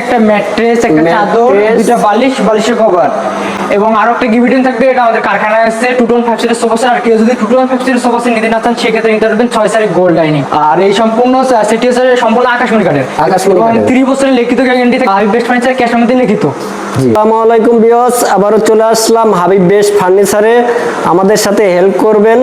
একটা ম্যাট্রেস একটা চাদর। বালিশ বালিশের কভার। এবং আরও একটা গিফটিং থাকবে এটা আমাদের কারখানায় আসছে টু টোন ফাইভ সিটের সোফা সেট আর কেউ যদি টু টোন ফাইভ সিটের সোফা সেট নিতে না চান সেক্ষেত্রে নিতে পারবেন ছয় সারি গোল্ড আর এই সম্পূর্ণ সেটি হচ্ছে সম্পূর্ণ আকাশমণি কাঠের আকাশমণি কাঠের। তিরিশ বছরের লিখিত গ্যারান্টি থাকে হাবিব বেস্ট ফার্নিচার ক্যাশ আমাদের লিখিত। আসসালামু আলাইকুম বিয়স আবারও চলে আসলাম হাবিব বেস্ট ফার্নিচারে আমাদের সাথে হেল্প করবেন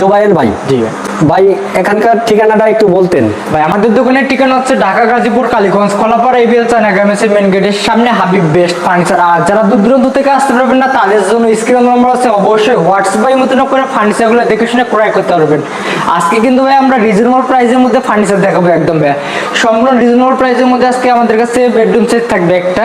জোবাইল ভাই। জি ভাই। ভাই, এখানকার ঠিকানাটা একটু বলতেন। ভাই, আমাদের দোকানের ঠিকানা হচ্ছে Dhaka, Gazipur, Kaliganj, Kalapara, ABL China main গেটের সামনে হাবিব বেস্ট ফার্নিচার। আর যারা দূর দূরান্ত থেকে আসতে পারবেন না, তাদের জন্য স্ক্রিন নম্বর আছে। অবশ্যই হোয়াটসঅ্যাপ মতন করে ফার্নিচারগুলো দেখে শুনে ক্রয় করতে পারবেন। আজকে কিন্তু ভাই আমরা রিজনেবল প্রাইসের মধ্যে ফার্নিচার দেখাবো একদম ভাই সম্পূর্ণ রিজনেবল প্রাইসের মধ্যে আজকে আমাদের কাছে বেডরুম সেট থাকবে একটা।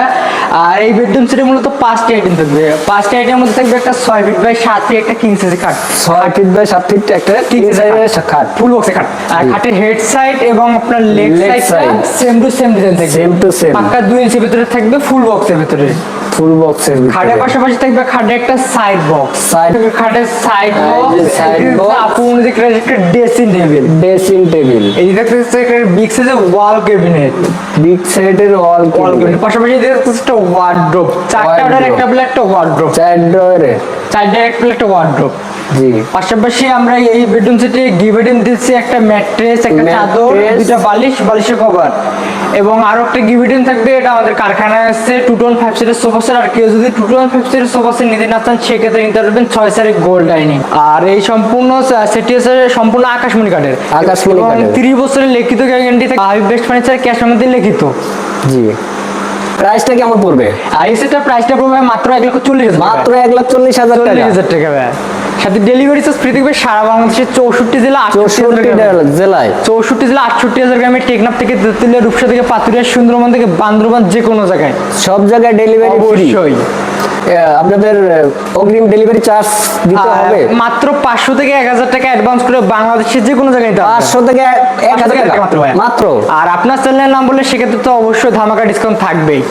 আর এই বেডরুম সেটের মূলত পাঁচটি আইটেম থাকবে পাঁচটি আইটেমের মধ্যে থাকবে একটা ছয় ফিট বাই সাত ফিট একটা কিং সাইজের খাট। ছয় ফিট বাই সাত ফিট একটা size ডিজাইনের খাট। ফুল বক্সে খাট। আর খাটের হেড সাইড এবং আপনার leg side same to same design থাকবে। Same to same। পাক্কা দুই ইঞ্চি ভিতরে থাকবে ফুল বক্সের ভিতরে। ফুল বক্সের ভিতরে। খাটের পাশাপাশি থাকবে খাটে একটা সাইড বক্স সাইড খাটের সাইড বক্স side box। আপু দিকে একটা ড্রেসিং টেবিল ড্রেসিং টেবিল এই দেখতে হচ্ছে একটা বিগ সাইজের ওয়াল ক্যাবিনেট বিগ সাইজের ওয়াল ওয়াল ক্যাবিনেট পাশাপাশি দেখতে হচ্ছে একটা ওয়ার্ড্রোব চারটা। একটা ব্ল্যাক একটা ওয়ার্ড্রোব চার ড্রয়ারে চারটা একটা বলে একটা ওয়ার্ড্রোব জি। পাশাপাশি আমরা এই বেডরুম সেটে গিফটিং দিচ্ছি একটা ম্যাট্রেস একটা চাদর। বালিশ বালিশের কভার এবং আরও একটা গিফটিং থাকবে এটা আমাদের কারখানায় আসছে টু টোন ফাইভ সিটের সোফা সেট আর কেউ যদি টু টোন ফাইভ সিটের সোফা সেট নিতে না চান সেক্ষেত্রে নিতে পারবেন ছয় সারি গোল্ড ডাইনিং আর এই সম্পূর্ণ সেটি হচ্ছে সম্পূর্ণ আকাশমণি কাঠের। আকাশমণি কাঠের। তিরিশ বছরের লিখিত গ্যারান্টি থাকে হাই বেস্ট ফার্নিচার ক্যাশ আমাদের লিখিত। জি। প্রাইসটা কেমন পড়বে? আর এই সেটার প্রাইসটা পড়বে মাত্র এক লক্ষ চল্লিশ মাত্র এক লাখ চল্লিশ হাজার টাকা। হাজার টাকা সাথে ডেলিভারি চার্জ ফ্রি থাকবে সারা বাংলাদেশের চৌষট্টি জেলা চৌষট্টি জেলায়। চৌষট্টি জেলা আটষট্টি হাজার গ্রামে টেকনাফ থেকে তেতুলিয়া রূপসা থেকে পাতুরিয়া সুন্দরবন থেকে বান্দরবান যে কোনো জায়গায়। সব জায়গায় ডেলিভারি অবশ্যই। আপনাদের অগ্রিম ডেলিভারি চার্জ দিতে হবে? মাত্র পাঁচশো থেকে এক হাজার টাকা অ্যাডভান্স করে বাংলাদেশের যে কোনো জায়গায় নিতে পারবেন। পাঁচশো থেকে এক হাজার পাঁচশো টাকা। মাত্র মাত্র। আর আপনার চ্যানেলের নাম বললে সেক্ষেত্রে তো অবশ্যই ধামাকা ডিসকাউন্ট থাকবেই।